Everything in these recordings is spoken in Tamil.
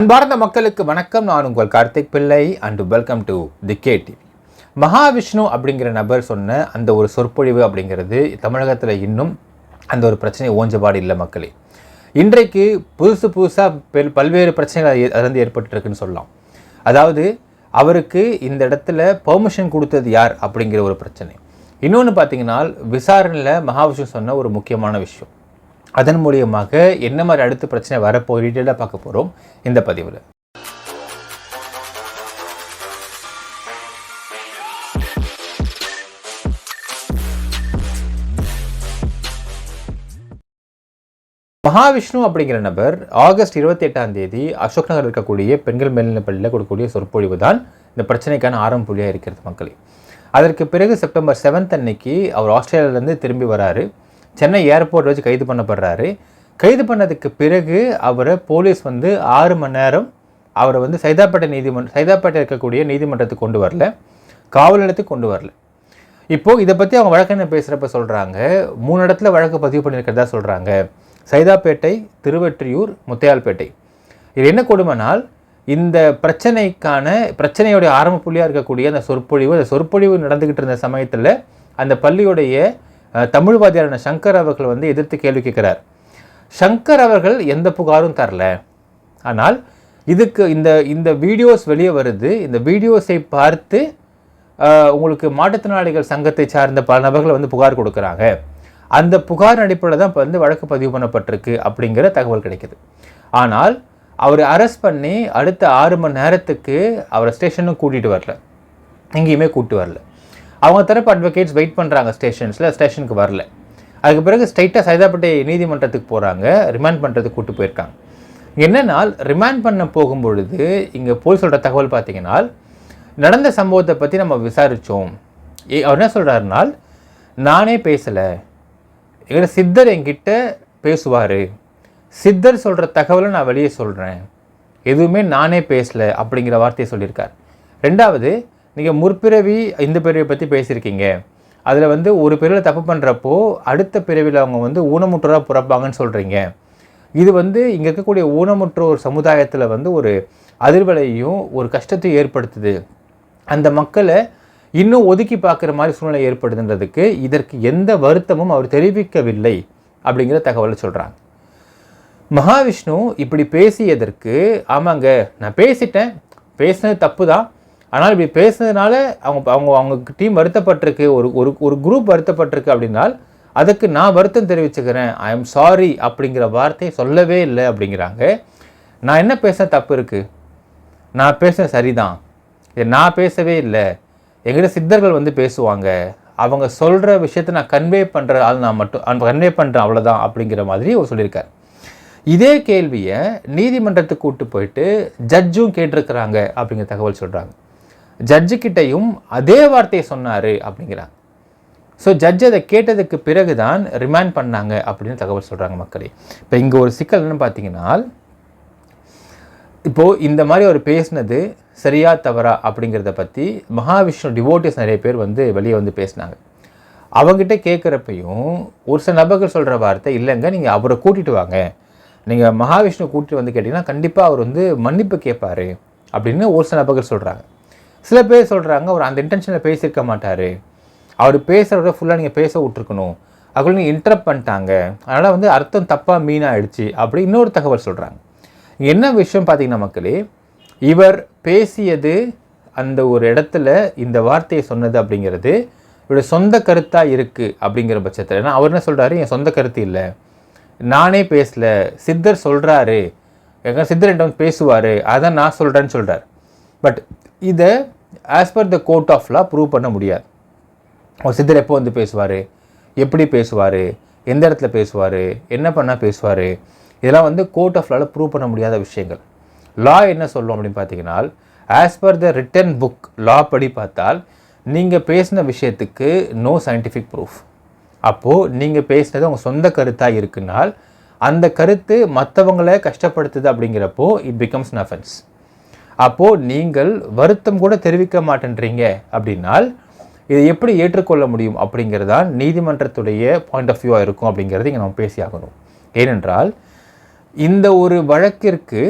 அன்பார்ந்த மக்களுக்கு வணக்கம். நான் உங்கள் Karthik Pillai and welcome to the K TV Mahavishnu அப்படிங்கிற நபர் சொன்ன அந்த ஒரு சொற்பொழிவு அப்படிங்கிறது தமிழகத்தில் இன்னும் அந்த ஒரு பிரச்சனை ஓஞ்சபாடு இல்லை மக்களே. இன்றைக்கு புதுசு புதுசாக பல்வேறு பிரச்சனைகள் அது- ஏற்பட்டுருக்குன்னு சொல்லலாம். அதாவது அவருக்கு இந்த இடத்துல பெர்மிஷன் கொடுத்தது யார் அப்படிங்கிற ஒரு பிரச்சனை. இன்னொன்று பார்த்தீங்கன்னா விசாரணையில் மகாவிஷ்ணு சொன்ன ஒரு முக்கியமான விஷயம். அதன் மூலியமாக என்ன மாதிரி அடுத்த பிரச்சனை வரப்போ டீட்டெயிலாக பார்க்க போகிறோம் இந்த பதிவில். மகாவிஷ்ணு அப்படிங்கிற நபர் ஆகஸ்ட் இருபத்தி எட்டாம் தேதி அசோக் நகர் இருக்கக்கூடிய பெண்கள் மேல்நிலைப் பள்ளியில் கொடுக்கக்கூடிய சொற்பொழிவு தான் இந்த பிரச்சனைக்கான ஆரம்ப புள்ளியாக இருக்கிறது மக்களே. அதற்கு பிறகு செப்டம்பர் செவன்த் அன்னைக்கு அவர் ஆஸ்திரேலியாவிலேருந்து திரும்பி வராரு. சென்னை ஏர்போர்ட் வச்சு கைது பண்ணப்படுறாரு. கைது பண்ணதுக்கு பிறகு அவரை போலீஸ் வந்து ஆறு மணி நேரம் அவரை வந்து சைதாப்பேட்டை நீதிமன்றம் சைதாப்பேட்டை இருக்கக்கூடிய நீதிமன்றத்துக்கு கொண்டு வரல. காவல் நிலையத்துக்கு கொண்டு வரல. இப்போது இதை பற்றி அவங்க வழக்கறிஞர் பேசுகிறப்ப சொல்கிறாங்க மூணு இடத்துல வழக்கு பதிவு பண்ணியிருக்கிறதா சொல்கிறாங்க சைதாப்பேட்டை திருவெற்றியூர் முத்தையால்பேட்டை. இது என்ன கொடுமைனால் இந்த பிரச்சனைக்கான பிரச்சனையுடைய ஆரம்ப புள்ளியாக இருக்கக்கூடிய அந்த சொற்பொழிவு அந்த சொற்பொழிவு நடந்துக்கிட்டு இருந்த சமயத்தில் அந்த பள்ளியுடைய அஹ், தமிழ் சங்கர் அவர்கள் வந்து எதிர்த்து கேள்வி கேட்கிறார். சங்கர் அவர்கள் எந்த புகாரும் தரல. ஆனால் இதுக்கு இந்த இந்த வீடியோஸ் வெளியே வருது. இந்த வீடியோஸை பார்த்து உங்களுக்கு மாற்றுத்திறனாளிகள் சங்கத்தை சார்ந்த பல நபர்கள் வந்து புகார் கொடுக்குறாங்க. அந்த புகார் அடிப்படையில் தான் இப்போ வந்து வழக்கு பதிவு பண்ணப்பட்டிருக்கு அப்படிங்கிற தகவல் கிடைக்கிது. ஆனால் அவர் அரெஸ்ட் பண்ணி அடுத்த ஆறு மணி நேரத்துக்கு அவரை ஸ்டேஷனும் கூட்டிகிட்டு வரல. எங்கேயுமே கூட்டு வரல. அவங்க தரப்பு அட்வொகேட்ஸ் வெயிட் பண்ணுறாங்க ஸ்டேஷன்ஸில் ஸ்டேஷனுக்கு வரல. அதுக்கு பிறகு ஸ்ட்ரைட்டாக சைதாப்பேட்டை நீதிமன்றத்துக்கு போகிறாங்க ரிமாண்ட் பண்ணுறதுக்கு கூட்டு போயிருக்காங்க. என்னன்னால் ரிமாண்ட் பண்ண போகும்பொழுது இங்கே போய் சொல்கிற தகவல் பார்த்தீங்கன்னா நடந்த சம்பவத்தை பற்றி நம்ம விசாரித்தோம் அவர் என்ன சொல்கிறாருனால் நானே பேசலை. எங்கிட்ட சித்தர் என்கிட்ட பேசுவார். சித்தர் சொல்கிற தகவலை நான் வெளியே சொல்கிறேன் எதுவுமே நானே பேசலை அப்படிங்கிற வார்த்தையை சொல்லியிருக்கார். ரெண்டாவது நீங்கள் முற்பிறவி இந்த பிறவியை பற்றி பேசியிருக்கீங்க. அதில் வந்து ஒரு பிறவியில் தப்பு பண்ணுறப்போ அடுத்த பிறவியில் அவங்க வந்து ஊனமுற்றோராக பிறப்பாங்கன்னு சொல்கிறீங்க இது வந்து இங்கே இருக்கக்கூடிய ஊனமுற்றோர் சமுதாயத்தில் வந்து ஒரு அதிர்வலையும் ஒரு கஷ்டத்தையும் ஏற்படுத்துது. அந்த மக்களை இன்னும் ஒதுக்கி பார்க்குற மாதிரி சூழ்நிலை ஏற்படுதுன்றதுக்கு இதற்கு எந்த வருத்தமும் அவர் தெரிவிக்கவில்லை அப்படிங்கிற தகவலை சொல்கிறாங்க மகாவிஷ்ணு இப்படி பேசியதற்கு ஆமாங்க நான் பேசிட்டேன். பேசினது தப்பு தான் ஆனால் இப்படி பேசுனதுனால அவங்க அவங்க அவங்க டீம் வருத்தப்பட்டிருக்கு ஒரு ஒரு ஒரு குரூப் வருத்தப்பட்டிருக்கு அப்படின்னால் அதுக்கு நான் வருத்தம் தெரிவிச்சுக்கிறேன். ஐ எம் சாரி அப்படிங்கிற வார்த்தையை சொல்லவே இல்லை அப்படிங்கிறாங்க. நான் என்ன பேச தப்பு இருக்குது நான் பேச சரிதான். இது நான் பேசவே இல்லை. எங்கிட்ட சித்தர்கள் வந்து பேசுவாங்க. அவங்க சொல்கிற விஷயத்தை நான் கன்வே பண்ணுற ஆள் நான் மட்டும் கன்வே பண்ணுறேன் அவ்வளோதான் அப்படிங்கிற மாதிரி அவர் சொல்லியிருக்கார். இதே கேள்வியை நீதிமன்றத்துக்கு கூப்பிட்டு போயிட்டு ஜட்ஜும் கேட்டிருக்கிறாங்க அப்படிங்கிற தகவல் சொல்கிறாங்க ஜட்ஜு கிட்டேயும் அதே வார்த்தையை சொன்னார் அப்படிங்கிறாங்க. ஸோ ஜட்ஜ் அதை கேட்டதுக்கு பிறகு தான் ரிமாண்ட் பண்ணாங்க அப்படின்னு தகவல் சொல்கிறாங்க மக்களே. இப்போ இங்கே ஒரு சிக்கல் என்னன்னு பார்த்தீங்கன்னா இப்போது இந்த மாதிரி அவர் பேசினது சரியா தவறா அப்படிங்கிறத பற்றி மகாவிஷ்ணு டிவோட்டிஸ் நிறைய பேர் வந்து வெளியே வந்து பேசினாங்க. அவங்ககிட்ட கேட்குறப்பையும் ஒரு சில நபர்கள் சொல்கிற வார்த்தை இல்லைங்க நீங்கள் அவரை கூட்டிகிட்டு வாங்க. நீங்கள் மகாவிஷ்ணு கூட்டிகிட்டு வந்து கேட்டிங்கன்னா கண்டிப்பாக அவர் வந்து மன்னிப்பு கேட்பார். அப்படின்னு ஒரு சில நபர்கள் சொல்கிறாங்க சில பேர் சொல்கிறாங்க அவர் அந்த இன்டென்ஷனில் பேசியிருக்க மாட்டார். அவர் பேசுகிறத ஃபுல்லாக நீங்கள் பேச விட்ருக்கணும் அதுக்குள்ள நீங்கள் இன்டரப்ட் பண்ணிட்டாங்க. அதனால் வந்து அர்த்தம் தப்பாக மீன் ஆகிடுச்சு அப்படி இன்னொரு தகவல் சொல்கிறாங்க என்ன விஷயம் பார்த்தீங்கன்னா மக்களே இவர் பேசியது அந்த ஒரு இடத்துல இந்த வார்த்தையை சொன்னது அப்படிங்கிறது இவருடைய சொந்த கருத்தாக இருக்குது அப்படிங்கிற பட்சத்தில். ஏன்னா அவர் என்ன சொல்கிறாரு என் சொந்த கருத்து இல்லை. நானே பேசல. சித்தர் சொல்கிறாரு எங்க சித்தர் என்கிட்ட வந்து பேசுவார். அதை நான் சொல்கிறேன்னு சொல்கிறார் பட் இதை as per the court of law prove பண்ண முடியாது. அவர் சித்தர் எப்போ வந்து பேசுவார்? எப்படி பேசுவார்? எந்த இடத்துல பேசுவார்? என்ன பண்ணால் பேசுவார்? இதெல்லாம் வந்து கோர்ட் ஆஃப் லாவில் ப்ரூவ் பண்ண முடியாத விஷயங்கள். லா என்ன சொல்லும் அப்படின்னு பார்த்தீங்கன்னா as per the written book law படி பார்த்தால் நீங்கள் பேசின விஷயத்துக்கு நோ சயின்டிஃபிக் ப்ரூஃப் அப்போது நீங்கள் பேசினது உங்கள் சொந்த கருத்தாக இருக்குனால் அந்த கருத்து மற்றவங்களை கஷ்டப்படுத்துது அப்படிங்கிறப்போ இட் பிகம்ஸ் an அப்போது நீங்கள் வருத்தம் கூட தெரிவிக்க மாட்டேன்றீங்க அப்படின்னால் இதை எப்படி ஏற்றுக்கொள்ள முடியும் அப்படிங்கிறதான் நீதிமன்றத்துடைய பாயிண்ட் ஆஃப் வியூவாக இருக்கும் அப்படிங்கிறது இங்கே நம்ம பேசி ஆகணும். ஏனென்றால் இந்த ஒரு வழக்கிற்கு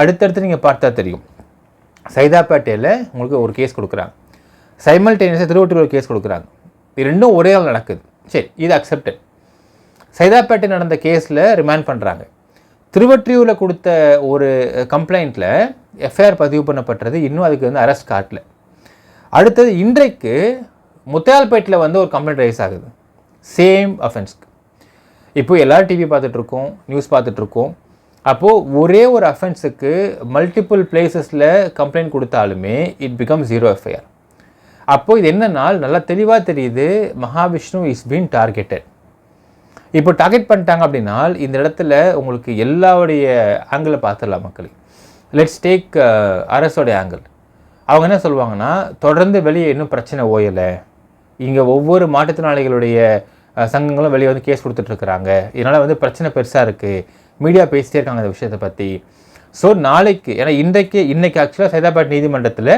அடுத்தடுத்து நீங்கள் பார்த்தா தெரியும். சைதாப்பேட்டையில் உங்களுக்கு ஒரு கேஸ் கொடுக்குறாங்க. சைமல்டேனியஸாக திருவொற்றியூர் ஒரு கேஸ் கொடுக்குறாங்க. இது ரெண்டும் ஒரே நாள் நடக்குது. சரி இது அக்செப்டட் சைதாப்பேட்டை நடந்த கேஸில் ரிமாண்ட் பண்ணுறாங்க திருவற்றியூரில் கொடுத்த ஒரு கம்ப்ளைண்ட்டில் எஃப்ஐஆர் பதிவு பண்ணப்பட்டது இன்னும் அதுக்கு வந்து அரெஸ்ட் காட்டல. அடுத்தது இன்றைக்கு முத்தையால்பேட்டில் வந்து ஒரு கம்ப்ளைண்ட் ரைஸ் ஆகுது. சேம் அஃபென்ஸ்க்கு இப்போ எல்லாரும் டிவி பார்த்துட்ருக்கோம் நியூஸ் பார்த்துட்ருக்கோம். அப்போது ஒரே ஒரு அஃபென்ஸுக்கு மல்டிபிள் பிளேசஸில் கம்ப்ளைண்ட் கொடுத்தாலுமே இட் பிகம் ஜீரோ எஃப்ஐஆர் அப்போது இது என்னன்னால் நல்லா தெளிவாக தெரியுது மகாவிஷ்ணு இஸ் பீன் டார்கெட்டட் இப்போ டார்கெட் பண்ணிட்டாங்க அப்படின்னா இந்த இடத்துல உங்களுக்கு எல்லாருடைய ஆங்கிளை பார்த்துடலாம் மக்கள். லெட்ஸ் டேக் அரசோடைய ஆங்கிள் அவங்க என்ன சொல்லுவாங்கன்னா தொடர்ந்து வெளியே இன்னும் பிரச்சனை ஓயலை. இங்கே ஒவ்வொரு மாற்றுத்திறனாளிகளுடைய சங்கங்களும் வெளியே வந்து கேஸ் கொடுத்துட்ருக்குறாங்க இதனால் வந்து பிரச்சனை பெருசாக இருக்குது மீடியா பேசிட்டே இருக்காங்க இந்த விஷயத்தை பற்றி ஸோ நாளைக்கு ஏன்னா இன்றைக்கு இன்றைக்கி ஆக்சுவலாக சைதாபாட் நீதிமன்றத்தில்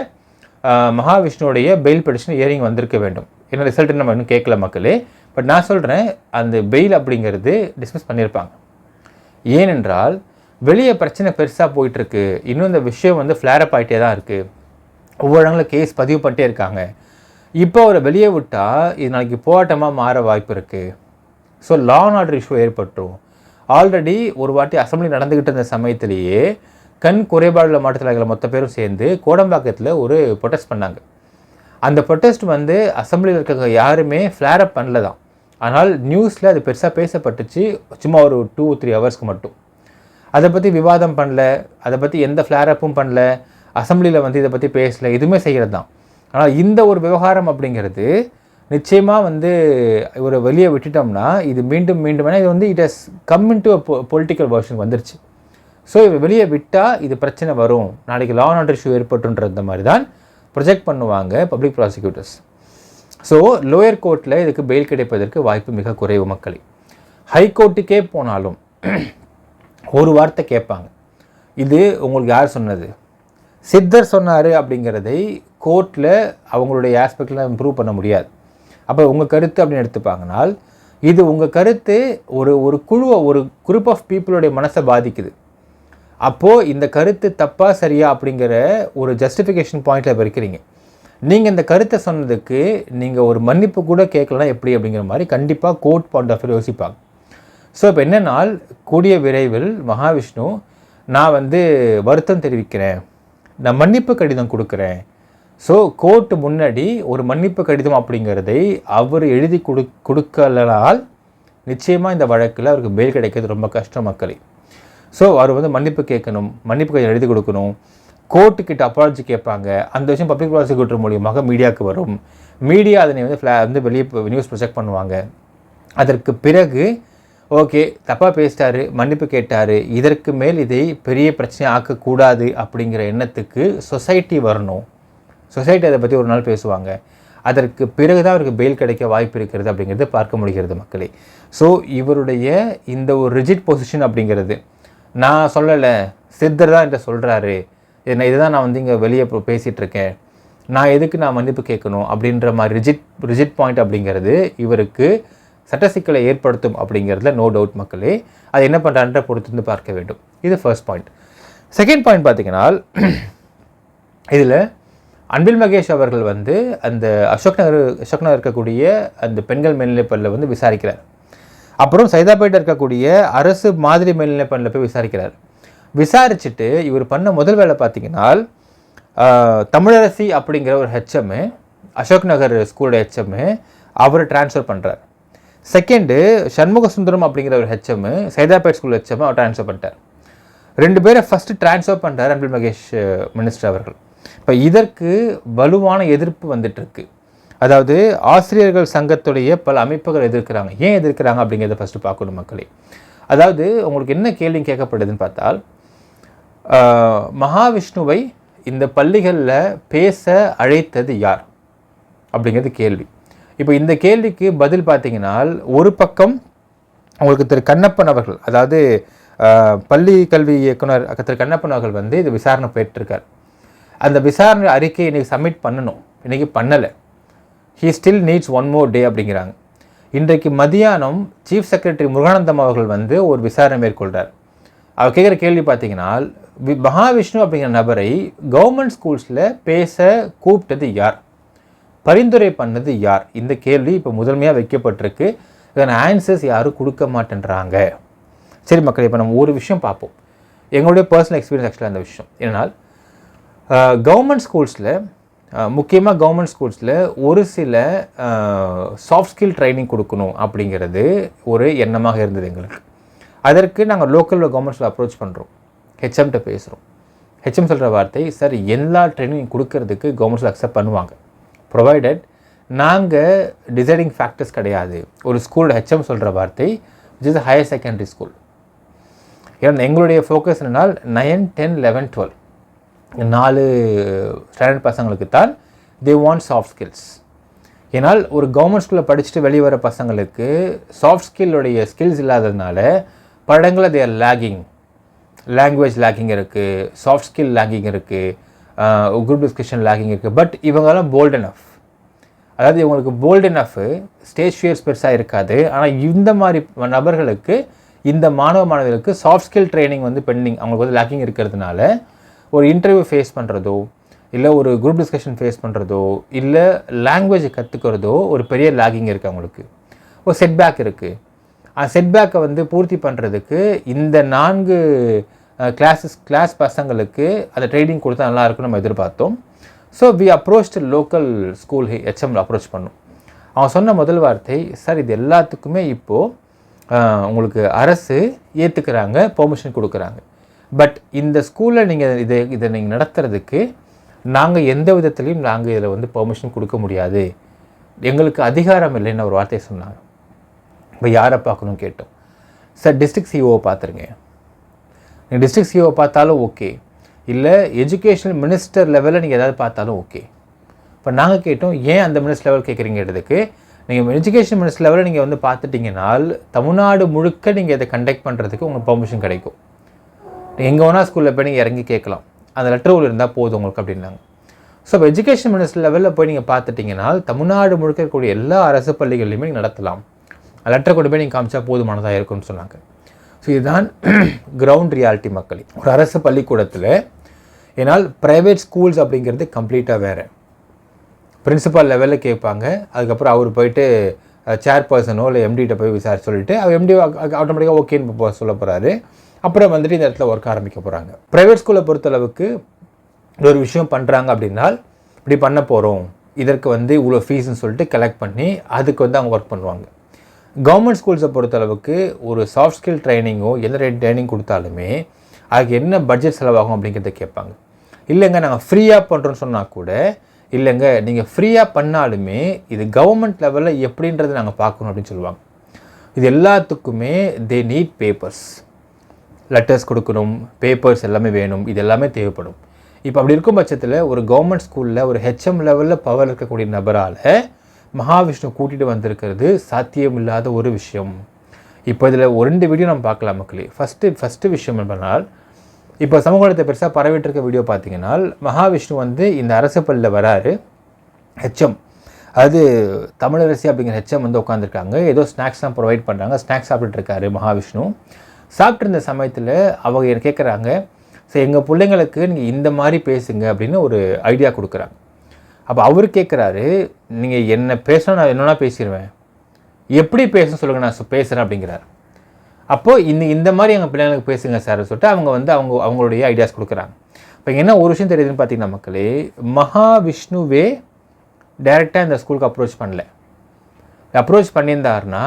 மகாவிஷ்ணுடைய பெயில் பெடிஷன் இயரிங் வந்திருக்க வேண்டும். என்ன ரிசல்ட் நம்ம இன்னும் கேட்கல மக்களே. பட் நான் சொல்கிறேன் அந்த பெயில் அப்படிங்கிறது டிஸ்மிஸ் பண்ணியிருப்பாங்க ஏனென்றால் வெளியே பிரச்சனை பெருசாக போயிட்டுருக்கு. இன்னும் இந்த விஷயம் வந்து ஃப்ளேரப் ஆகிட்டே தான் இருக்குது ஒவ்வொரு இடங்களில் கேஸ் பதிவு பண்ணிட்டே இருக்காங்க. இப்போ அவரை வெளியே விட்டால் இது நாளைக்கு போராட்டமாக மாற வாய்ப்பு இருக்குது so law and order issue ஏற்பட்டுரும். Already ஒரு வாட்டி அசம்பிளி நடந்துக்கிட்டு இருந்த சமயத்திலேயே கண் குறைபாடுள்ள மாற்றுத்திறனாளிகள் மொத்த பேரும் சேர்ந்து கோடம்பாக்கத்தில் ஒரு ப்ரொட்டஸ்ட் பண்ணாங்க. அந்த ப்ரொட்டஸ்ட் வந்து அசம்பிளியில் இருக்க யாருமே ஃப்ளாரப் பண்ணல தான். ஆனால் நியூஸில் அது பெருசாக பேசப்பட்டுச்சு. சும்மா ஒரு டூ த்ரீ ஹவர்ஸ்க்கு மட்டும். அதை பற்றி விவாதம் பண்ணல. அதை பற்றி எந்த ஃப்ளாரப்பும் பண்ணல. அசம்பிளியில் வந்து இதை பற்றி பேசல. எதுவுமே செய்கிறது தான் ஆனால் இந்த ஒரு விவகாரம் அப்படிங்கிறது நிச்சயமாக வந்து இவரை வெளியே விட்டுட்டோம்னா இது மீண்டும் மீண்டும் ஏன்னா இது வந்து it has come into political version வந்துருச்சு. ஸோ இவர் வெளியே விட்டால் இது பிரச்சனை வரும். நாளைக்கு லா அண்ட் ஆர்டர் இஷ்யூ ஏற்பட்டுன்ற மாதிரி தான் ப்ரொஜெக்ட் பண்ணுவாங்க பப்ளிக் ப்ராசிக்யூட்டர்ஸ் ஸோ லோயர் கோர்ட்டில் இதுக்கு பெயில் கிடைப்பதற்கு வாய்ப்பு மிக குறைவு மக்களே. ஹைகோர்ட்டுக்கே போனாலும் ஒரு வார்த்தை கேட்பாங்க. இது உங்களுக்கு யார் சொன்னது? சித்தர் சொன்னார் அப்படிங்கிறதை கோர்ட்டில் அவங்களுடைய ஆஸ்பெக்டில் இம்ப்ரூவ் பண்ண முடியாது. அப்போ உங்கள் கருத்து அப்படின்னு எடுத்துப்பாங்கனால் இது உங்கள் கருத்து ஒரு ஒரு குழுவை ஒரு குரூப் ஆஃப் பீப்புளுடைய மனசை பாதிக்குது. அப்போது இந்த கருத்து தப்பா சரியா அப்படிங்கிற ஒரு ஜஸ்டிஃபிகேஷன் பாயிண்டில் இருக்கிறீங்க. நீங்கள் இந்த கருத்தை சொன்னதுக்கு நீங்கள் ஒரு மன்னிப்பு கூட கேட்கலனா எப்படி அப்படிங்கிற மாதிரி கண்டிப்பாக கோர்ட் பாயிண்ட் ஆஃப் யோசிப்பாங்க. ஸோ இப்போ என்னென்னால் கூடிய விரைவில் மகாவிஷ்ணு நான் வந்து வருத்தம் தெரிவிக்கிறேன். நான் மன்னிப்பு கடிதம் கொடுக்குறேன். ஸோ கோர்ட்டு முன்னாடி ஒரு மன்னிப்பு கடிதம் அப்படிங்கிறதை அவர் எழுதி கொடு கொடுக்கலனால் நிச்சயமாக இந்த வழக்கில் அவருக்கு பெயில் கிடைக்கிறது ரொம்ப கஷ்டம் மக்களே. ஸோ அவர் வந்து மன்னிப்பு கேட்கணும். மன்னிப்பு கடிதம் எழுதி கொடுக்கணும். கோர்ட்டுக்கிட்ட அப்பாலஜி கேட்பாங்க. அந்த விஷயம் பப்ளிக் ப்ராசிக்யூட்டர் மூலியமாக மீடியாவுக்கு வரும். மீடியா அதனை வந்து ஃப்ளா வந்து வெளியே நியூஸ் ப்ரொஜெக்ட் பண்ணுவாங்க. அதற்கு பிறகு ஓகே தப்பாக பேசிட்டாரு மன்னிப்பு கேட்டார் இதற்கு மேல் இதை பெரிய பிரச்சனை ஆக்கக்கூடாது அப்படிங்கிற எண்ணத்துக்கு சொசைட்டி வரணும். சொசைட்டி அதை பற்றி ஒரு நாள் பேசுவாங்க. அதற்கு பிறகு தான் அவருக்கு பெயில் கிடைக்க வாய்ப்பு இருக்கிறது அப்படிங்கிறது பார்க்க முடிகிறது மக்களே. ஸோ இவருடைய இந்த ஒரு ரிஜிட் பொசிஷன் அப்படிங்கிறது நான் சொல்லலை சித்தர் தான் என்கிட்ட சொல்கிறாரு என்ன இதுதான் நான் வந்து இங்கே வெளியே இப்போ நான் எதுக்கு நான் மன்னிப்பு கேட்கணும் அப்படின்ற மாதிரி ரிஜிட் ரிஜிட் பாயிண்ட் அப்படிங்கிறது இவருக்கு சட்ட சிக்கலை ஏற்படுத்தும் அப்படிங்கிறதுல நோ டவுட் மக்களே அது என்ன பண்ணுறான்ற பொறுத்து வந்து பார்க்க வேண்டும். இது ஃபர்ஸ்ட் பாயிண்ட் செகண்ட் பாயிண்ட் பார்த்தீங்கன்னா இதில் அன்பில் மகேஷ் அவர்கள் வந்து அந்த அசோக் நகர் அசோக் நகர் இருக்கக்கூடிய அந்த பெண்கள் மேல்நிலைப்பள்ளியில் வந்து விசாரிக்கிறார். அப்புறம் சைதாப்பேட்டை இருக்கக்கூடிய அரசு மாதிரி மேல்நிலைப்பள்ளியில் போய் விசாரிக்கிறார். விசாரிச்சுட்டு இவர் பண்ண முதல் வேலை பார்த்தீங்கன்னா தமிழரசி அப்படிங்கிற ஒரு ஹெச்எம்மு அசோக் நகர் ஸ்கூலோட ஹெச்எம்மு அவர் டிரான்ஸ்ஃபர் பண்ணுறார் செகண்டு சண்முக சுந்தரம் அப்படிங்கிற ஒரு ஹெச்எம்மு சைதாப்பேட் ஸ்கூல் ஹெச்எம் அவர் ட்ரான்ஸ்ஃபர் பண்ணிட்டார். ரெண்டு பேரை ஃபஸ்ட்டு டிரான்ஸ்ஃபர் பண்ணுறாரு அன்பில் மகேஷ் மினிஸ்டர் அவர்கள். இப்போ இதற்கு வலுவான எதிர்ப்பு வந்துட்டுருக்கு. அதாவது ஆசிரியர்கள் சங்கத்துடைய பல அமைப்புகள் எதிர்க்கிறாங்க. ஏன் எதிர்க்கிறாங்க அப்படிங்கிறத ஃபஸ்ட்டு பார்க்கணும் மக்களே. அதாவது உங்களுக்கு என்ன கேள்வி கேட்கப்படுதுன்னு பார்த்தால் மகாவிஷ்ணுவை இந்த பள்ளிகளில் பேச அழைத்தது யார்? அப்படிங்கிறது கேள்வி. இப்போ இந்த கேள்விக்கு பதில் பார்த்தீங்கன்னா ஒரு பக்கம் உங்களுக்கு திரு கண்ணப்பன் அவர்கள் அதாவது பள்ளி கல்வி இயக்குனர் திரு கண்ணப்பன் அவர்கள் வந்து இது விசாரணை போயிட்டுருக்கார் அந்த விசாரணை அறிக்கை இன்றைக்கி சப்மிட் பண்ணணும். இன்றைக்கி பண்ணலை. He still needs one more day அப்படிங்கிறாங்க. இன்றைக்கு மதியானம் சீஃப் செக்ரட்டரி முருகானந்தம் அவர்கள் வந்து ஒரு விசாரணை மேற்கொள்கிறார் அவர் கேட்குற கேள்வி பார்த்தீங்கன்னா மகாவிஷ்ணு அப்படிங்கிற நபரை கவர்மெண்ட் ஸ்கூல்ஸில் பேச கூப்பிட்டது யார்? பரிந்துரை பண்ணது யார்? இந்த கேள்வி இப்போ முதன்மையாக வைக்கப்பட்டிருக்கு. இதன் ஆன்சர்ஸ் யாரும் கொடுக்க மாட்டேன்றாங்க. சரி மக்கள் இப்போ நம்ம ஒரு விஷயம் பார்ப்போம். எங்களுடைய பர்சனல் எக்ஸ்பீரியன்ஸ் ஆக்சுவலாக அந்த விஷயம். என்னால் கவர்மெண்ட் ஸ்கூல்ஸில் முக்கியமாக கவர்மெண்ட் ஸ்கூல்ஸில் ஒரு சில சாஃப்ட் ஸ்கில் ட்ரைனிங் கொடுக்கணும் அப்படிங்கிறது ஒரு எண்ணமாக இருந்தது எங்களுக்கு. அதற்கு நாங்கள் லோக்கலில் கவர்மெண்ட்ஸில் அப்ரோச் பண்ணுறோம் ஹெச்எம்கிட்ட பேசுகிறோம் ஹெச்எம் சொல்கிற வார்த்தை சார் எல்லா ட்ரைனிங் கொடுக்கறதுக்கு கவர்மெண்ட்ஸில் அக்செப்ட் பண்ணுவாங்க. ப்ரொவைடட் நாங்கள் டிசைடிங் ஃபேக்டர்ஸ் கிடையாது. ஒரு ஸ்கூல் ஹெச்எம் சொல்கிற வார்த்தை which is higher secondary school ஏன்னா எங்களுடைய ஃபோக்கஸ் என்னென்னா நைன் டென் லெவன் டுவெல் நாலு ஸ்டாண்டர்ட் பசங்களுக்கு தான் தே வாண்ட் சாஃப்ட் ஸ்கில்ஸ் ஏன்னால் ஒரு கவர்மெண்ட் ஸ்கூலில் படிச்சுட்டு வெளியே வர பசங்களுக்கு சாஃப்ட் ஸ்கில்லுடைய ஸ்கில்ஸ் இல்லாததுனால படங்களில் தேர் லேகிங் லாங்குவேஜ் லேக்கிங் இருக்குது சாஃப்ட் ஸ்கில் லேக்கிங் இருக்குது குரூப் டிஸ்கஷன் லேக்கிங் இருக்குது பட் இவங்கெல்லாம் போல்ட் enough. அதாவது இவங்களுக்கு போல்ட் enough ஸ்டேஜ் ஃபியர்ஸ் பெருசாக இருக்காது. ஆனால் இந்த மாதிரி நபர்களுக்கு இந்த மாணவ மாணவிகளுக்கு சாஃப்ட் ஸ்கில் ட்ரைனிங் வந்து பெண்டிங் அவங்களுக்கு வந்து லேக்கிங் இருக்கிறதுனால ஒரு இன்டர்வியூ ஃபேஸ் பண்ணுறதோ இல்லை ஒரு குரூப் டிஸ்கஷன் ஃபேஸ் பண்ணுறதோ இல்லை லாங்குவேஜை கற்றுக்கிறதோ ஒரு பெரிய லேக்கிங் இருக்குது அவங்களுக்கு. ஒரு செட்பேக் இருக்குது அந்த செட்பேக்கை வந்து பூர்த்தி பண்ணுறதுக்கு இந்த நான்கு கிளாஸஸ் கிளாஸ் பசங்களுக்கு அந்த ட்ரைனிங் கொடுத்தா நல்லா இருக்கும்னு நம்ம எதிர்பார்த்தோம். So we approach local school ஹெச்எம்ல approach பண்ணோம். அவன் சொன்ன முதல் வார்த்தை சார் இது எல்லாத்துக்குமே இப்போது உங்களுக்கு அரசு ஏற்றுக்கிறாங்க பெர்மிஷன் கொடுக்குறாங்க. பட் இந்த ஸ்கூலில் நீங்கள் இதை இதை நீங்கள் நடத்துறதுக்கு நாங்கள் எந்த விதத்துலையும் நாங்கள் இதில் வந்து பெர்மிஷன் கொடுக்க முடியாது. எங்களுக்கு அதிகாரம் இல்லைன்னு ஒரு வார்த்தையை சொன்னாங்க. இப்போ யாரை பார்க்கணும் கேட்டோம். சார் டிஸ்ட்ரிக்ட் சிஓவை பார்த்துருங்க. நீங்கள் டிஸ்ட்ரிக்ட் சிஓ பார்த்தாலும் ஓகே இல்லை எஜுகேஷன் மினிஸ்டர் லெவலில் நீங்கள் ஏதாவது பார்த்தாலும் ஓகே இப்போ நாங்கள் கேட்டோம் ஏன் அந்த மினிஸ்டர் லெவல் கேட்குறீங்கிறதுக்கு நீங்கள் எஜுகேஷன் மினிஸ்டர் லெவலில் நீங்கள் வந்து பார்த்துட்டிங்கனால் தமிழ்நாடு முழுக்க நீங்கள் இதை கண்டக்ட் பண்ணுறதுக்கு உங்களுக்கு பர்மிஷன் கிடைக்கும். எங்கே வேணால் ஸ்கூலில் போய் நீங்கள் இறங்கி கேட்கலாம். அந்த லெட்டர் உள்ள இருந்தால் போதும் உங்களுக்கு அப்படின்னாங்க. ஸோ இப்போ எஜுகேஷன் மினிஸ்டர் லெவலில் போய் நீங்கள் பார்த்துட்டிங்கன்னா தமிழ்நாடு முழுக்க இருக்கக்கூடிய எல்லா அரசு பள்ளிகள்லையுமே நீங்கள் நடத்தலாம். லெட்டர் கொண்டு போய் நீங்கள் காமிச்சா போதுமானதாக இருக்கும்னு சொன்னாங்க. ஸோ இதுதான் கிரவுண்ட் ரியாலிட்டி மக்களே. ஒரு அரசு பள்ளிக்கூடத்தில் ஏன்னால் ப்ரைவேட் ஸ்கூல்ஸ் அப்படிங்கிறது கம்ப்ளீட்டாக வேறு. பிரின்சிபால் லெவலில் கேட்பாங்க. அதுக்கப்புறம் அவர் போயிட்டு சேர்பர்சனோ இல்லை எம்டிகிட்ட போய் விசாரிச்சு சொல்லிட்டு அவர் எம்டி ஆட்டோமேட்டிக்காக ஓகேன்னு போ- சொல்ல போகிறாரு அப்புறம் வந்துட்டு இந்த இடத்துல ஒர்க் ஆரம்பிக்க போகிறாங்க ப்ரைவேட் ஸ்கூலை பொறுத்தளவுக்கு ஒரு விஷயம் பண்ணுறாங்க அப்படின்னால் இப்படி பண்ண போகிறோம் இதற்கு வந்து இவ்வளோ ஃபீஸ்ன்னு சொல்லிட்டு கலெக்ட் பண்ணி அதுக்கு வந்து அவங்க ஒர்க் பண்ணுவாங்க. கவர்மெண்ட் ஸ்கூல்ஸை பொறுத்தளவுக்கு ஒரு சாஃப்ட் ஸ்கில் ட்ரைனிங்கோ எந்த ட்ரைனிங் கொடுத்தாலுமே அதுக்கு என்ன பட்ஜெட் செலவாகும் அப்படிங்கிறத கேட்பாங்க. இல்லைங்க நாங்கள் ஃப்ரீயாக பண்ணுறோன்னு சொன்னால் கூட இல்லைங்க நீங்கள் ஃப்ரீயாக பண்ணாலுமே இது கவர்மெண்ட் லெவலில் எப்படின்றத நாங்கள் பார்க்கணும் அப்படின்னு சொல்லுவாங்க. இது எல்லாத்துக்குமே தே நீட் பேப்பர்ஸ் லெட்டர்ஸ் கொடுக்கணும் பேப்பர்ஸ் எல்லாமே வேணும் இது எல்லாமே தேவைப்படும். இப்போ அப்படி இருக்கும் பட்சத்தில் ஒரு கவர்மெண்ட் ஸ்கூலில் ஒரு ஹெச்எம் லெவலில் பவர் இருக்கக்கூடிய நபரால் மகாவிஷ்ணு கூட்டிகிட்டு வந்திருக்கிறது சாத்தியமில்லாத ஒரு விஷயம். இப்போ இதில் ஒரு ரெண்டு வீடியோ நம்ம பார்க்கலாம் மக்களே. ஃபஸ்ட்டு ஃபஸ்ட்டு விஷயம் என்பதனால் இப்போ சமூகத்தை பெருசாக பரவிட்டு இருக்க வீடியோ பார்த்தீங்கன்னா மகாவிஷ்ணு வந்து இந்த அரசு பள்ளியில் வராரு. ஹெச்எம் அது தமிழரசி அப்படிங்கிற ஹெச்எம் வந்து உட்காந்துருக்காங்க ஏதோ ஸ்நாக்ஸ் தான் ப்ரொவைட் பண்ணுறாங்க ஸ்நாக்ஸ் சாப்பிட்டுட்டு இருக்காரு மகாவிஷ்ணு. சாப்பிட்ருந்த சமயத்தில் அவங்க கேட்குறாங்க ஸோ எங்கள் பிள்ளைங்களுக்கு நீங்கள் இந்த மாதிரி பேசுங்க அப்படின்னு ஒரு ஐடியா கொடுக்குறாங்க. அப்போ அவர் கேட்குறாரு நீங்கள் என்ன பேசணும் நான் என்னென்னா பேசிடுவேன் எப்படி பேசணும் சொல்லுங்கள் நான் பேசுகிறேன் அப்படிங்கிறார். அப்போது இந்த இந்த மாதிரி எங்கள் பிள்ளைங்களுக்கு பேசுங்க சார் சொல்லிட்டு அவங்க வந்து அவங்க அவங்களுடைய ஐடியாஸ் கொடுக்குறாங்க. இப்போ என்ன ஒரு விஷயம் தெரியுதுன்னு பார்த்தீங்கன்னா மக்களே மகாவிஷ்ணுவே டைரெக்டாக இந்த ஸ்கூலுக்கு அப்ரோச் பண்ணல. அப்ரோச் பண்ணியிருந்தாருன்னா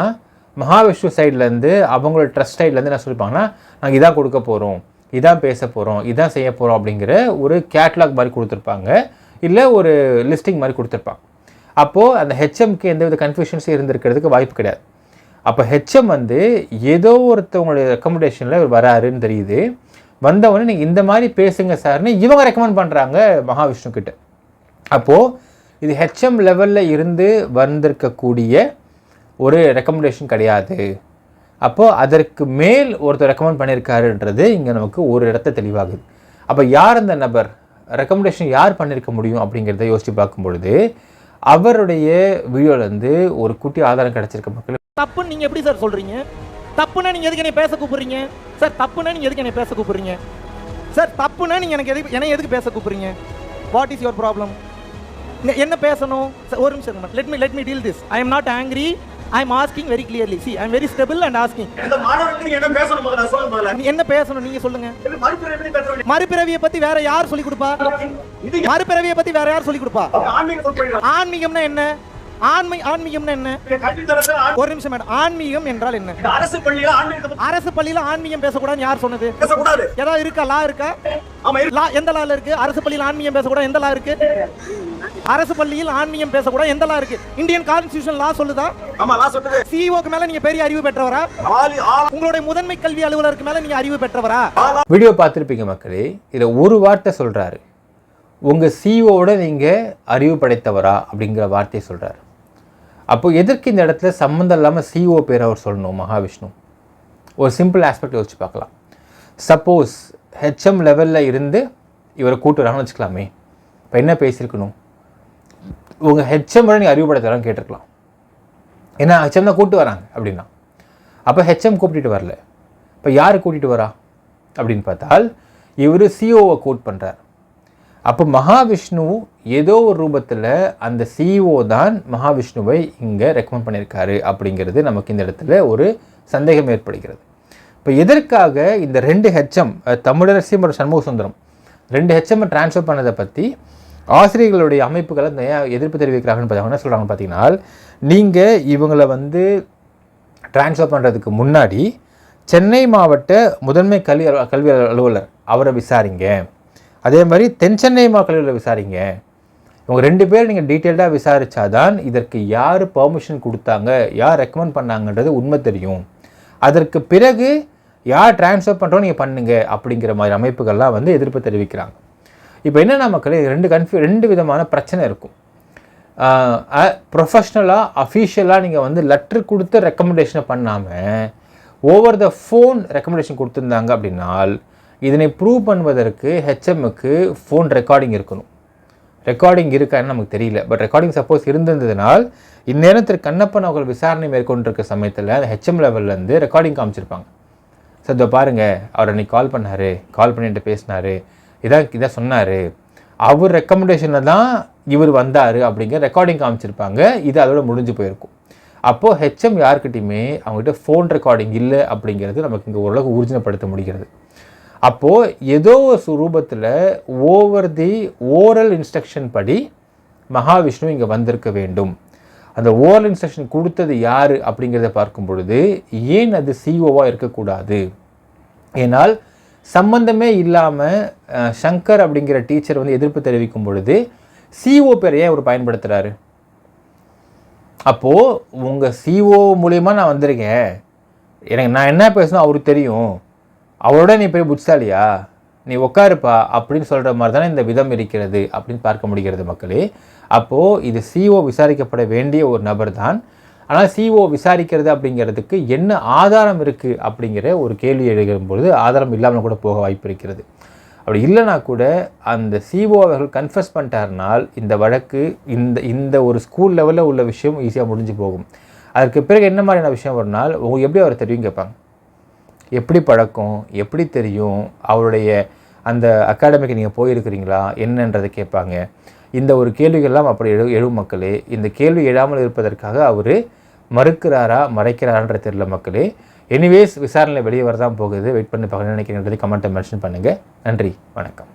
மகாவிஷ்ணு சைட்லேருந்து அவங்களோட ட்ரஸ்ட் சைட்லேருந்து என்ன சொல்லியிருப்பாங்கன்னா நாங்கள் இதான் கொடுக்க போகிறோம் இதான் பேச போகிறோம் இதான் செய்ய போகிறோம் அப்படிங்கிற ஒரு கேட்லாக் மாதிரி கொடுத்துருப்பாங்க. இல்லை ஒரு லிஸ்டிங் மாதிரி கொடுத்துருப்பாங்க. அப்போது அந்த ஹெச்எம்க்கு எந்தவித கன்ஃபியூஷன்ஸும் இருந்திருக்கிறதுக்கு வாய்ப்பு கிடையாது. அப்போ ஹெச்எம் வந்து ஏதோ ஒருத்தவங்களுடைய ரெக்கமெண்டேஷனில் இவர் வராருன்னு தெரியுது. வந்தவொடனே நீங்கள் இந்த மாதிரி பேசுங்க சார்னு இவங்க ரெக்கமெண்ட் பண்ணுறாங்க மகாவிஷ்ணு கிட்ட. அப்போது இது ஹெச்எம் லெவலில் இருந்து வந்திருக்கக்கூடிய ஒரு ரெக்கமெண்டேஷன் கிடையாது. அப்போது அதற்கு மேல் ஒருத்தர் ரெக்கமெண்ட் பண்ணியிருக்காருன்றது இங்கே நமக்கு ஒரு இடத்த தெளிவாகுது. அப்போ யார் அந்த நபர்? ரெக்கமெண்டேஷன் யார் பண்ணியிருக்க முடியும் அப்படிங்கிறத யோசித்து பார்க்கும் பொழுது அவருடைய வீடியோலேருந்து ஒரு குட்டி ஆதாரம் கிடைச்சிருக்க மக்கள். தப்புன்னு நீங்க எப்படி சார் சொல்றீங்க? தப்புனா நீங்க எதுக்கு என்னை பேச கூப்பிடுறீங்க? சார் தப்புனா நீங்க எதுக்கு என்னை பேச கூப்பிடுறீங்க? சார் தப்புனா நீங்கள் எனக்கு எதுக்கு என்ன எதுக்கு பேச கூப்பிடுறீங்க? வாட் இஸ் யுவர் ப்ராப்ளம் என்ன பேசணும்? ஒரு நிமிஷம் let me let me deal this I am not angry I am asking very clearly see I am very stable and asking இந்த மாணவர்களுக்கு நீங்க என்ன பேசணும்? முதல்ல சொல்லுங்க முதல்ல. என்ன பேசணும்? நீங்க சொல்லுங்க. மறுபிறவியை பத்தி வேற யார் சொல்லி கொடுப்பா? இது மறுபிறவியை பத்தி வேற யார் சொல்லி கொடுப்பா? ஆன்மீகம்னா என்ன? ஆன்மை ஆன்மீகம்னா என்ன? ஒரு நிமிஷம் மேடம். ஆன்மீகம் என்றால் என்ன? அரசு பள்ளியில அரசு பள்ளியில ஆன்மீகம் பேசக்கூடாதுன்னு யார் சொன்னது? பேசக்கூடாது. ஏதாவது இருக்கா? லா இருக்கா? ஆமா இருக்கு லா எந்த லால இருக்கு? அரசு பள்ளியில் ஆன்மீகம் பேசக்கூடாது. எந்த லா இருக்கு? அரசு பள்ளியில் ஆன்மீகம் பேசக்கூடாது. எந்த லா இருக்கு? இந்தியன் கான்ஸ்டியூஷன் லா சொல்லுதா? ஆமா நான் சொல்றது சிஇஓக்கு மேல நீங்க பெரிய அறிவு பெற்றவரா? உங்களுடைய முதன்மை கல்வி அலுவலருக்கு மேல நீங்க அறிவு பெற்றவரா? வீடியோ பார்த்துருப்பீங்க மக்களே இதில் ஒரு வார்த்தை சொல்கிறாரு உங்கள் சிஓட நீங்கள் அறிவு படைத்தவரா அப்படிங்கிற வார்த்தையை சொல்கிறாரு அப்போ எதற்கு இந்த இடத்துல சம்மந்தம் இல்லாமல் சிஓ பேர் அவர் சொல்லணும் மகாவிஷ்ணு? ஒரு சிம்பிள் ஆஸ்பெக்ட் யோசிச்சு பார்க்கலாம். சப்போஸ் ஹெச்எம் லெவலில் இருந்து இவரை கூட்டு வராங்கன்னு வச்சுக்கலாமே. இப்போ என்ன பேசியிருக்கணும்? உங்கள் ஹெச்எம் விட நீங்கள் அறிவு கேட்டிருக்கலாம். ஏன்னா ஹெச்எம் தான் கூட்டு வராங்க அப்படின்னா. அப்போ ஹெச்எம் கூப்பிட்டுட்டு வரல. இப்போ யார் கூட்டிகிட்டு வரா? அப்படின்னு பார்த்தால் இவர் சிஓவை கோட் பண்ணுறார் அப்போ மகாவிஷ்ணு ஏதோ ஒரு ரூபத்தில் அந்த சிஇஓ தான் மகாவிஷ்ணுவை இங்கே ரெக்கமெண்ட் பண்ணியிருக்காரு அப்படிங்கிறது நமக்கு இந்த இடத்துல ஒரு சந்தேகம் ஏற்படுகிறது. இப்போ எதற்காக இந்த ரெண்டு ஹெச்எம் தமிழரசி மற்றும் சண்முக சுந்தரம் ரெண்டு ஹெச்எம் டிரான்ஸ்ஃபர் பண்ணதை பற்றி ஆசிரியர்களுடைய அமைப்புகளை எதிர்ப்பு தெரிவிக்கிறாங்கன்னு பார்த்தீங்கன்னா என்ன சொல்கிறாங்கன்னு பார்த்தீங்கன்னா நீங்கள் இவங்களை வந்து டிரான்ஸ்ஃபர் பண்ணுறதுக்கு முன்னாடி சென்னை மாவட்ட முதன்மை கல்வி கல்வி அலுவலர் அவரை விசாரிங்க. அதே மாதிரி தென் சென்னை மா விசாரிங்க. இவங்க ரெண்டு பேர் நீங்கள் டீட்டெயில்டாக விசாரித்தாதான் இதற்கு யார் பர்மிஷன் கொடுத்தாங்க யார் ரெக்கமெண்ட் பண்ணாங்கன்றது உண்மை தெரியும். அதற்கு பிறகு யார் ட்ரான்ஸ்ஃபர் பண்ணுறோம் நீங்கள் பண்ணுங்க அப்படிங்கிற மாதிரி அமைப்புகள்லாம் வந்து எதிர்ப்பு தெரிவிக்கிறாங்க. இப்போ என்னென்ன மக்கள் ரெண்டு கன்ஃபியூ ரெண்டு விதமான பிரச்சனை இருக்கும். ப்ரொஃபஷ்னலாக அஃபீஷியலாக நீங்கள் வந்து லெட்ரு கொடுத்து ரெக்கமெண்டேஷனை பண்ணாமல் ஓவர் த ஃபோன் ரெக்கமெண்டேஷன் கொடுத்துருந்தாங்க அப்படின்னால் இதனை ப்ரூவ் பண்ணுவதற்கு ஹெச்எம்முக்கு ஃபோன் ரெக்கார்டிங் இருக்கணும். ரெக்கார்டிங் இருக்கான்னு நமக்கு தெரியல. பட் ரெக்கார்டிங் சப்போஸ் இருந்திருந்ததுனால் இந்நேரம் திரு கண்ணப்பன் அவர்கள் விசாரணை மேற்கொண்டிருக்க சமயத்தில் அந்த ஹெச்எம் லெவல்லேருந்து ரெக்கார்டிங் காமிச்சிருப்பாங்க. சார் இதோ பாருங்கள் அவர் அன்னைக்கு கால் பண்ணாரு கால் பண்ணிட்டு பேசினாரு இதான் இதான் சொன்னார். அவர் ரெக்கமெண்டேஷனில் தான் இவர் வந்தார் அப்படிங்கிற ரெக்கார்டிங் காமிச்சிருப்பாங்க. இது அதோட முடிஞ்சு போயிருக்கும். அப்போது ஹெச்எம் யார்கிட்டையுமே அவங்ககிட்ட ஃபோன் ரெக்கார்டிங் இல்லை அப்படிங்கிறது நமக்கு இங்கே ஓரளவுக்கு ஊர்ஜினப்படுத்த முடிகிறது. அப்போது ஏதோ ஒரு சுரூபத்தில் ஓவர் தி ஓரல் இன்ஸ்ட்ரக்ஷன் படி மகாவிஷ்ணு இங்கே வந்திருக்க வேண்டும். அந்த ஓரல் இன்ஸ்ட்ரக்ஷன் கொடுத்தது யார் அப்படிங்கிறத பார்க்கும் பொழுது ஏன் அது சிஓவாக இருக்கக்கூடாது? ஏனால் சம்பந்தமே இல்லாமல் சங்கர் அப்படிங்கிற டீச்சர் வந்து எதிர்ப்பு தெரிவிக்கும் பொழுது சிஓ பேரை ஏன் அவர் பயன்படுத்துகிறாரு அப்போது உங்கள் சிஓ மூலியமாக நான் வந்திருக்கேன். எனக்கு நான் என்ன பேசணும் அவருக்கு தெரியும். அவரோட நீ பெரிய புட்சாலியா நீ உட்காருப்பா அப்படின்னு சொல்கிற மாதிரி தானே இந்த விதம் இருக்கிறது அப்படின்னு பார்க்க முடிகிறது மக்களே. அப்போது இது சிஓ விசாரிக்கப்பட வேண்டிய ஒரு நபர் தான் ஆனால் சிஓ விசாரிக்கிறது அப்படிங்கிறதுக்கு என்ன ஆதாரம் இருக்குது அப்படிங்கிற ஒரு கேள்வி எழுகும் பொழுது ஆதாரம் இல்லாமல் கூட போக வாய்ப்பு இருக்கிறது. அப்படி இல்லைனா கூட அந்த சிஓ அவர்கள் கன்ஃபஸ் பண்ணிட்டாருனால் இந்த வழக்கு இந்த இந்த ஒரு ஸ்கூல் லெவலில் உள்ள விஷயம் ஈஸியாக முடிஞ்சு போகும். அதற்கு பிறகு என்ன மாதிரியான விஷயம் வரும்னால் உங்களுக்கு எப்படி அவர் தெரியும் கேட்பாங்க. எப்படி பழக்கம் எப்படி தெரியும் அவருடைய அந்த அகாடமிக்கு நீங்கள் போயிருக்கிறீங்களா என்னன்றதை கேட்பாங்க. இந்த ஒரு கேள்விகள்லாம் அப்படி எழு எழும் மக்களே இந்த கேள்வி எழாமல் இருப்பதற்காக அவர் மறுக்கிறாரா மறைக்கிறாரான்ற தெரியல மக்களே. எனிவேஸ் விசாரணையில் வெளியே வரதான் போகுது. வெயிட் பண்ணி பார்க்கணும்னு நினைக்கிறேன்றதை கமெண்ட்டை மென்ஷன் பண்ணுங்கள் நன்றி. வணக்கம்.